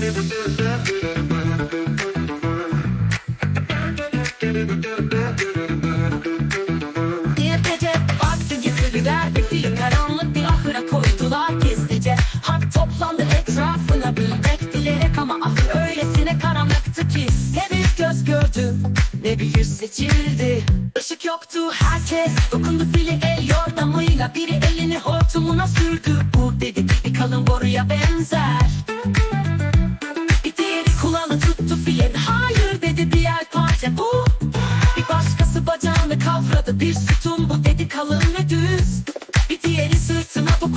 Bir gece yıkılıver bir film Karanlık bir ahıra koydular gizlice. Halk toplandı etrafına bilmek dileyerek ama ahır öylesine karanlıktı ki. Ne bir göz gördü ne bir yüz seçildi. Işık yoktu herkes dokundu fili el yordamıyla. Biri elini hortumuna sürdü. Bu dedi bir kalın boruya benzer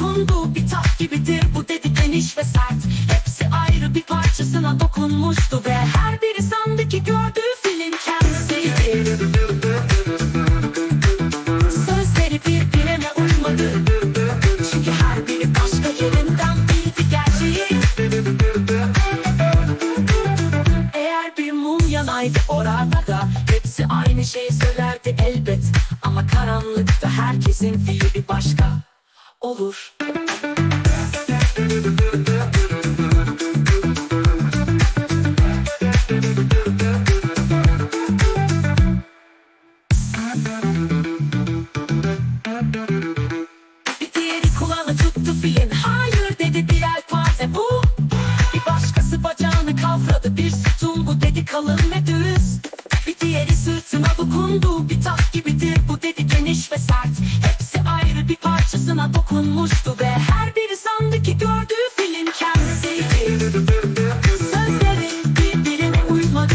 dokundu Bir taht gibidir. Bu dedi geniş ve sert. Hepsi ayrı bir parçasına dokunmuştu Ve her biri sandı ki gördüğü film kendisiydi Sözleri birbirine uymadı. Çünkü her biri başka yerinden bildi gerçeği. Eğer bir mum yanaydı orada Hepsi aynı şeyi söylerdi elbet. Ama karanlıkta herkesin fikri bir başka olur. Bir diğeri kulağını tuttu filin Hayır dedi bir yelpaze bu. Bir başkası bacağını kavradı. Bir sütun bu dedi kalın ve düz. Bir diğeri sırtına dokundu. Bir taht gibidir bu dedi geniş ve bir parçasına dokunmuştu Ve her biri sandı ki gördüğü film kendisiydi Sözleri birbirine uymadı.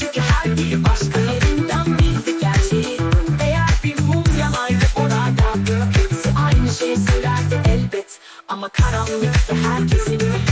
Çünkü her biri başka yerinden Eğer bir mum yanaydı orada Hepsi aynı şeyi söylerdi elbet. Ama karanlıkta herkesin